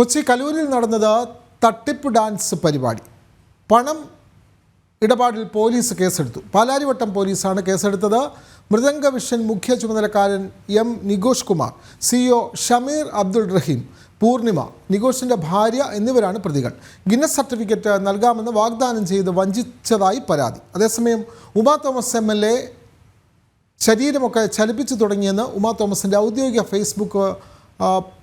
കൊച്ചി കലൂരിൽ നടന്നത് തട്ടിപ്പ് ഡാൻസ് പരിപാടി. പണം ഇടപാടിൽ പോലീസ് കേസെടുത്തു. പാലാരിവട്ടം പോലീസാണ് കേസെടുത്തത്. മൃദംഗ വിഷൻ മുഖ്യ ചുമതലക്കാരൻ എം നിഗോഷ് കുമാർ സിഇഒ ഷമീർ അബ്ദുൾ റഹീം പൂർണിമ നിഗോഷിന്റെ ഭാര്യ എന്നിവരാണ് പ്രതികൾ. ഗിന്നസ് സർട്ടിഫിക്കറ്റ് നൽകാമെന്ന് വാഗ്ദാനം ചെയ്ത് വഞ്ചിച്ചതായി പരാതി. അതേസമയം Uma Thomas M L A ശരീരമൊക്കെ ചലിപ്പിച്ചു തുടങ്ങിയെന്ന് ഉമാ തോമസിന്റെ ഔദ്യോഗിക ഫേസ്ബുക്ക്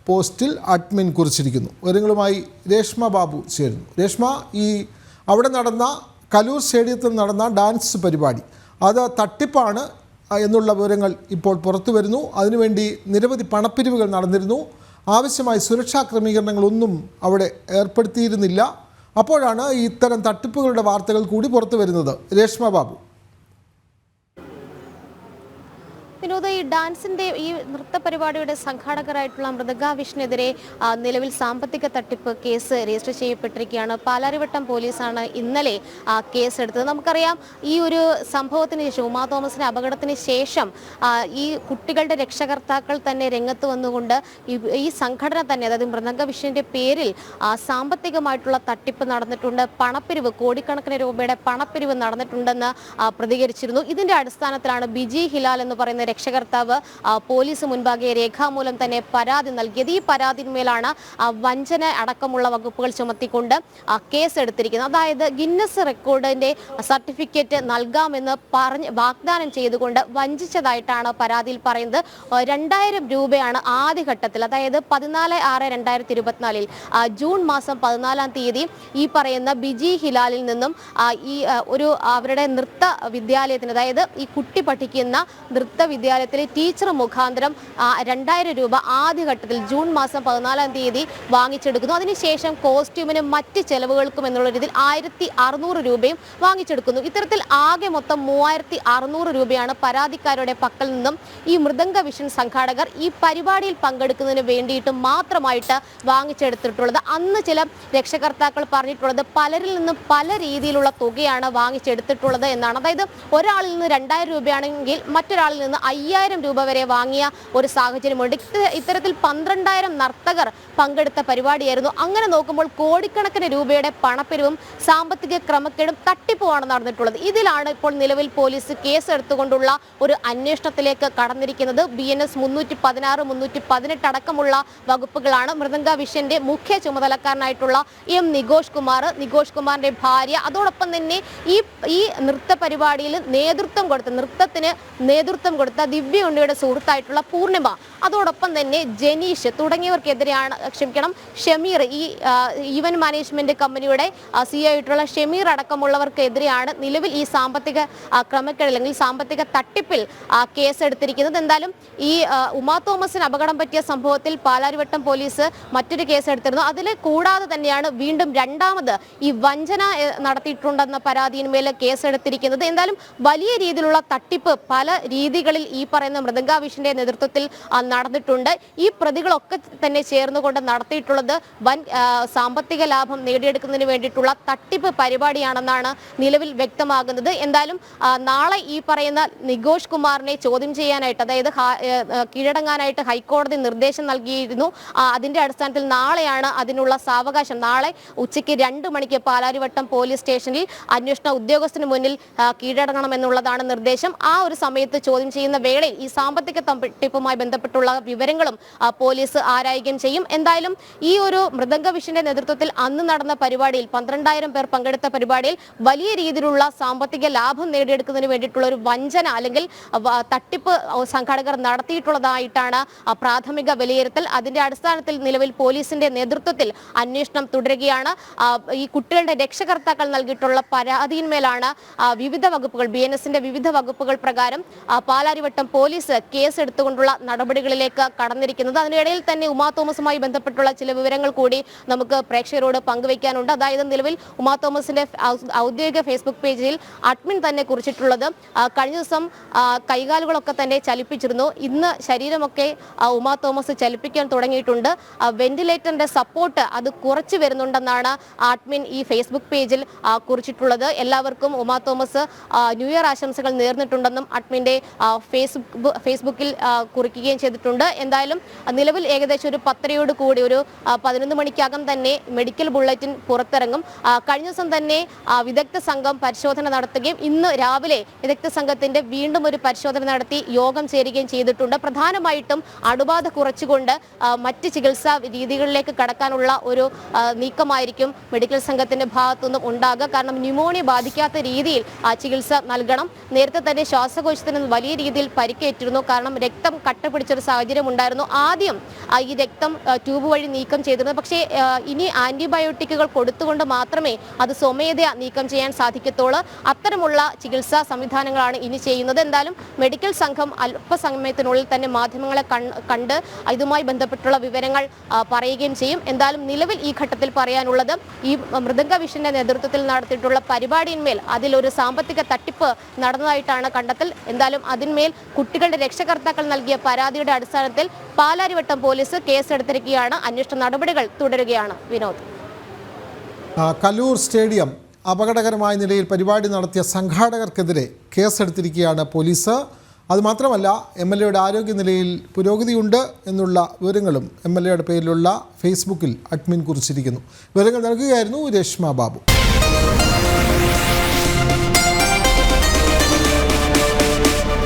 പോസ്റ്റിൽ അഡ്മിൻ കുറിച്ചിരിക്കുന്നു. വിവരങ്ങളുമായി രേഷ്മ ബാബു ചേരുന്നു. രേഷ്മ ഈ അവിടെ നടന്ന കലൂർ സ്റ്റേഡിയത്തിൽ നടന്ന ഡാൻസ് പരിപാടി അത് തട്ടിപ്പാണ് എന്നുള്ള വിവരങ്ങൾ ഇപ്പോൾ പുറത്തു വരുന്നു. അതിനുവേണ്ടി നിരവധി പണപ്പിരിവുകൾ നടന്നിരുന്നു. ആവശ്യമായ സുരക്ഷാ ക്രമീകരണങ്ങളൊന്നും അവിടെ ഏർപ്പെടുത്തിയിരുന്നില്ല. അപ്പോഴാണ് ഇത്തരം തട്ടിപ്പുകളുടെ വാർത്തകൾ കൂടി പുറത്തു വരുന്നത്. രേഷ്മ ബാബു. വിനോദ ഈ ഡാൻസിന്റെ ഈ നൃത്ത പരിപാടിയുടെ സംഘാടകരായിട്ടുള്ള മൃദഗ വിഷ്ണെതിരെ നിലവിൽ സാമ്പത്തിക തട്ടിപ്പ് കേസ് രജിസ്റ്റർ ചെയ്യപ്പെട്ടിരിക്കുകയാണ്. പാലാരിവട്ടം പോലീസാണ് ഇന്നലെ കേസ് എടുത്തത് നമുക്കറിയാം ഈ ഒരു സംഭവത്തിന് ശേഷം ഉമാ തോമസിന്റെ അപകടത്തിന് ശേഷം ഈ കുട്ടികളുടെ രക്ഷകർത്താക്കൾ തന്നെ രംഗത്ത് വന്നുകൊണ്ട് ഈ- സംഘടന തന്നെ അതായത് മൃദംഗ വിഷ്ണുവിന്റെ പേരിൽ സാമ്പത്തികമായിട്ടുള്ള തട്ടിപ്പ് നടന്നിട്ടുണ്ട്. പണപ്പിരിവ് കോടിക്കണക്കിന് രൂപയുടെ പണപ്പിരിവ് നടന്നിട്ടുണ്ടെന്ന് പ്രതികരിച്ചിരുന്നു. ഇതിന്റെ അടിസ്ഥാനത്തിലാണ് ബിജി ഹിലാൽ എന്ന് പറയുന്ന രക്ഷകർത്താവ് പോലീസ് മുൻപാകെ രേഖാമൂലം തന്നെ പരാതി നൽകിയത് ഈ പരാതിന്മേലാണ് വഞ്ചന അടക്കമുള്ള വകുപ്പുകൾ ചുമത്തിക്കൊണ്ട് കേസ് എടുത്തിരിക്കുന്നത് അതായത് ഗിന്നസ് റെക്കോർഡിന്റെ സർട്ടിഫിക്കറ്റ് നൽകാമെന്ന് പറഞ്ഞ് വാഗ്ദാനം ചെയ്തുകൊണ്ട് വഞ്ചിച്ചതായിട്ടാണ് പരാതിയിൽ പറയുന്നത്. രണ്ടായിരം രൂപയാണ് ആദ്യഘട്ടത്തിൽ അതായത് പതിനാല് ആറ് രണ്ടായിരത്തി ഇരുപത്തിനാലിൽ ജൂൺ മാസം പതിനാലാം തീയതി ഈ പറയുന്ന ബിജി ഹിലാലിൽ നിന്നും ഈ ഒരു അവരുടെ നൃത്ത വിദ്യാലയത്തിന് അതായത് ഈ കുട്ടി പഠിക്കുന്ന നൃത്ത വിദ്യാലയത്തിലെ ടീച്ചർ മുഖാന്തരം രണ്ടായിരം രൂപ ആദ്യഘട്ടത്തിൽ ജൂൺ മാസം പതിനാലാം തീയതി വാങ്ങിച്ചെടുക്കുന്നു. അതിനുശേഷം കോസ്റ്റ്യൂമിനും മറ്റ് ചെലവുകൾക്കും എന്നുള്ള രീതിയിൽ ആയിരത്തി അറുന്നൂറ് രൂപയും വാങ്ങിച്ചെടുക്കുന്നു. ഇത്തരത്തിൽ ആകെ മൊത്തം മൂവായിരത്തി അറുന്നൂറ് രൂപയാണ് പരാതിക്കാരുടെ പക്കൽ നിന്നും ഈ മൃദംഗ വിഷൻ സംഘാടകർ ഈ പരിപാടിയിൽ പങ്കെടുക്കുന്നതിന് വേണ്ടിയിട്ട് മാത്രമായിട്ട് വാങ്ങിച്ചെടുത്തിട്ടുള്ളത്. അന്ന് ചില രക്ഷകർത്താക്കൾ പറഞ്ഞിട്ടുള്ളത് പലരിൽ നിന്നും പല രീതിയിലുള്ള തുകയാണ് വാങ്ങിച്ചെടുത്തിട്ടുള്ളത് എന്നാണ്. അതായത് ഒരാളിൽ നിന്ന് രണ്ടായിരം രൂപയാണെങ്കിൽ മറ്റൊരാളിൽ നിന്ന് അയ്യായിരം രൂപ വരെ വാങ്ങിയ ഒരു സാഹചര്യമുണ്ട്. ഇത് ഇത്തരത്തിൽ പന്ത്രണ്ടായിരം നർത്തകർ പങ്കെടുത്ത പരിപാടിയായിരുന്നു. അങ്ങനെ നോക്കുമ്പോൾ കോടിക്കണക്കിന് രൂപയുടെ പണപ്പെരുവും സാമ്പത്തിക ക്രമക്കേടും തട്ടിപ്പുമാണ് നടന്നിട്ടുള്ളത്. ഇതിലാണ് ഇപ്പോൾ നിലവിൽ പോലീസ് കേസ് എടുത്തുകൊണ്ടുള്ള ഒരു അന്വേഷണത്തിലേക്ക് കടന്നിരിക്കുന്നത്. ബി എൻ എസ് മുന്നൂറ്റി പതിനാറ് മുന്നൂറ്റി പതിനെട്ട് അടക്കമുള്ള വകുപ്പുകളാണ്. മൃദംഗ വിഷന്റെ മുഖ്യ ചുമതലക്കാരനായിട്ടുള്ള എം നികോഷ് കുമാർ. നികോഷ് കുമാറിന്റെ ഭാര്യ. അതോടൊപ്പം തന്നെ ഈ ഈ നൃത്ത പരിപാടിയിൽ നേതൃത്വം കൊടുത്ത നൃത്തത്തിന് നേതൃത്വം കൊടുത്ത ദിവ്യ ഉണ്ണിയുടെ സുഹൃത്തായിട്ടുള്ള പൂർണിമ. അതോടൊപ്പം തന്നെ ജനീഷ് തുടങ്ങിയവർക്കെതിരെയാണ് ക്ഷമിക്കണം. ഷമീർ ഈ ഈവന്റ് മാനേജ്മെന്റ് കമ്പനിയുടെ സി ആയിട്ടുള്ള ഷമീർ അടക്കമുള്ളവർക്കെതിരെയാണ് നിലവിൽ ഈ സാമ്പത്തിക ക്രമക്കേട് അല്ലെങ്കിൽ സാമ്പത്തിക തട്ടിപ്പിൽ കേസ് എടുത്തിരിക്കുന്നത് എന്തായാലും ഈ ഉമാ തോമസിന് അപകടം പറ്റിയ സംഭവത്തിൽ പാലാരിവട്ടം പോലീസ് മറ്റൊരു കേസ് എടുത്തിരുന്നു അതിൽ കൂടാതെ തന്നെയാണ് വീണ്ടും രണ്ടാമത് ഈ വഞ്ചന നടത്തിയിട്ടുണ്ടെന്ന പരാതിയിന്മേൽ കേസെടുത്തിരിക്കുന്നത്. എന്തായാലും വലിയ രീതിയിലുള്ള തട്ടിപ്പ് പല രീതികളിൽ പറയുന്ന മൃദംഗാവിഷിന്റെ നേതൃത്വത്തിൽ നടന്നിട്ടുണ്ട്. ഈ പ്രതികളൊക്കെ തന്നെ ചേർന്നുകൊണ്ട് നടത്തിയിട്ടുള്ളത് വൻ സാമ്പത്തിക ലാഭം നേടിയെടുക്കുന്നതിന് വേണ്ടിയിട്ടുള്ള തട്ടിപ്പ് പരിപാടിയാണെന്നാണ് നിലവിൽ വ്യക്തമാകുന്നത്. എന്തായാലും നാളെ ഈ പറയുന്ന നികോഷ് കുമാറിനെ ചോദ്യം ചെയ്യാനായിട്ട് അതായത് കീഴടങ്ങാനായിട്ട് ഹൈക്കോടതി നിർദ്ദേശം നൽകിയിരുന്നു. അതിന്റെ അടിസ്ഥാനത്തിൽ നാളെയാണ് അതിനുള്ള സാവകാശം. നാളെ ഉച്ചയ്ക്ക് രണ്ട് മണിക്ക് പാലാരിവട്ടം പോലീസ് സ്റ്റേഷനിൽ അന്വേഷണ ഉദ്യോഗസ്ഥന് മുന്നിൽ കീഴടങ്ങണമെന്നുള്ളതാണ് നിർദ്ദേശം. ആ ഒരു സമയത്ത് ചോദ്യം ചെയ്യുന്ന വേളയിൽ ഈ സാമ്പത്തിക തട്ടിപ്പുമായി ബന്ധപ്പെട്ടുള്ള വിവരങ്ങളും പോലീസ് ആരായുകയും ചെയ്യും. എന്തായാലും ഈ ഒരു മൃദംഗ വിഷന്റെ നേതൃത്വത്തിൽ അന്ന് നടന്ന പരിപാടിയിൽ പന്ത്രണ്ടായിരം പേർ പങ്കെടുത്ത പരിപാടിയിൽ വലിയ രീതിയിലുള്ള സാമ്പത്തിക ലാഭം നേടിയെടുക്കുന്നതിന് വേണ്ടിയിട്ടുള്ള ഒരു വഞ്ചന അല്ലെങ്കിൽ തട്ടിപ്പ് സംഘാടകർ നടത്തിയിട്ടുള്ളതായിട്ടാണ് പ്രാഥമിക വിലയിരുത്തൽ. അതിന്റെ അടിസ്ഥാനത്തിൽ നിലവിൽ പോലീസിന്റെ നേതൃത്വത്തിൽ അന്വേഷണം തുടരുകയാണ്. ഈ കുട്ടികളുടെ രക്ഷകർത്താക്കൾ നൽകിയിട്ടുള്ള പരാതിയിന്മേലാണ് വിവിധ വകുപ്പുകൾ ബി വിവിധ വകുപ്പുകൾ പ്രകാരം ആ, പാലാരിവട്ടം പോലീസ് കേസ് എടുത്തുകൊണ്ടുള്ള നടപടികളിലേക്ക് കടന്നിരിക്കുന്നത്. അതിനിടയിൽ തന്നെ ഉമാ തോമസുമായി ബന്ധപ്പെട്ടുള്ള ചില വിവരങ്ങൾ കൂടി നമുക്ക് പ്രേക്ഷകരോട് പങ്കുവയ്ക്കാനുണ്ട്. അതായത് നിലവിൽ ഉമാ തോമസിന്റെ ഔദ്യോഗിക ഫേസ്ബുക്ക് പേജിൽ അഡ്മിൻ തന്നെ കുറിച്ചിട്ടുള്ളത്. കഴിഞ്ഞ ദിവസം കൈകാലുകളൊക്കെ തന്നെ ചലിപ്പിച്ചിരുന്നു. ഇന്ന് ശരീരമൊക്കെ ഉമാ തോമസ് ചലിപ്പിക്കാൻ തുടങ്ങിയിട്ടുണ്ട്. വെന്റിലേറ്ററിന്റെ സപ്പോർട്ട് അത് കുറച്ച് വരുന്നുണ്ടെന്നാണ് അഡ്മിൻ ഈ ഫേസ്ബുക്ക് പേജിൽ കുറിച്ചിട്ടുള്ളത്. എല്ലാവർക്കും ഉമാ തോമസ് ന്യൂ ഇയർ ആശംസകൾ നേർന്നിട്ടുണ്ടെന്നും അഡ്മിന്റെ ഫേസ്ബുക്ക് ഫേസ്ബുക്കിൽ കുറിക്കുകയും ചെയ്തിട്ടുണ്ട്. എന്തായാലും നിലവിൽ ഏകദേശം ഒരു പത്തരയോട് കൂടി ഒരു പതിനൊന്ന് മണിക്കകം തന്നെ മെഡിക്കൽ ബുള്ളറ്റിൻ പുറത്തിറങ്ങും. കഴിഞ്ഞ ദിവസം തന്നെ വിദഗ്ധ സംഘം പരിശോധന നടത്തുകയും ഇന്ന് രാവിലെ വിദഗ്ധ സംഘത്തിന്റെ വീണ്ടും ഒരു പരിശോധന നടത്തി യോഗം ചേരുകയും ചെയ്തിട്ടുണ്ട്. പ്രധാനമായിട്ടും അണുബാധ കുറച്ചുകൊണ്ട് മറ്റ് ചികിത്സാ രീതികളിലേക്ക് കടക്കാനുള്ള ഒരു നീക്കമായിരിക്കും മെഡിക്കൽ സംഘത്തിന്റെ ഭാഗത്തുനിന്നും ഉണ്ടാകുക. കാരണം ന്യൂമോണിയ ബാധിക്കാത്ത രീതിയിൽ ആ, ചികിത്സ നൽകണം. നേരത്തെ തന്നെ ശ്വാസകോശത്തിന് വലിയ രീതിയിൽ പരിക്കേറ്റിരുന്നു. കാരണം രക്തം കട്ട പിടിച്ചൊരു സാഹചര്യം ഉണ്ടായിരുന്നു. ആദ്യം ഈ രക്തം ട്യൂബ് വഴി നീക്കം ചെയ്തിരുന്നു പക്ഷേ ഇനി ആന്റിബയോട്ടിക്കുകൾ കൊടുത്തുകൊണ്ട് മാത്രമേ അത് സ്വമേധയാ നീക്കം ചെയ്യാൻ സാധിക്കത്തുള്ളൂ. അത്തരമുള്ള ചികിത്സാ സംവിധാനങ്ങളാണ് ഇനി ചെയ്യുന്നത്. എന്തായാലും മെഡിക്കൽ സംഘം അല്പസമയത്തിനുള്ളിൽ തന്നെ മാധ്യമങ്ങളെ കണ്ട് ഇതുമായി ബന്ധപ്പെട്ടുള്ള വിവരങ്ങൾ പറയുകയും ചെയ്യും. എന്തായാലും നിലവിൽ ഈ ഘട്ടത്തിൽ പറയാനുള്ളത് ഈ മൃദംഗ വിഷന്റെ നേതൃത്വത്തിൽ നടത്തിയിട്ടുള്ള പരിപാടിയിന്മേൽ അതിലൊരു സാമ്പത്തിക തട്ടിപ്പ് നടന്നതായിട്ടാണ് കണ്ടെത്തൽ. എന്തായാലും അതിന്മേൽ കുട്ടികളുടെ രക്ഷകർത്താക്കൾ നൽകിയ പരാതിയുടെ അടിസ്ഥാനത്തിൽ പാലാരിവട്ടം പോലീസ് കേസെടുത്തിരിക്കുകയാണ്. അന്വേഷണ നടപടികൾ തുടരുകയാണ്. വിനോദ്. കലൂർ സ്റ്റേഡിയം അപകടകരമായ നിലയിൽ പരിപാടി നടത്തിയ സംഘാടകർക്കെതിരെ കേസെടുത്തിരിക്കുകയാണ് പോലീസ്. അതുമാത്രമല്ല എം എൽ എയുടെ ആരോഗ്യനിലയിൽ പുരോഗതിയുണ്ട് എന്നുള്ള വിവരങ്ങളും എം എൽ എയുടെ പേരിലുള്ള ഫേസ്ബുക്കിൽ അഡ്മിൻ കുറിച്ചിരിക്കുന്നു. വിവരങ്ങൾ നൽകുകയായിരുന്നു രേഷ്മ ബാബു.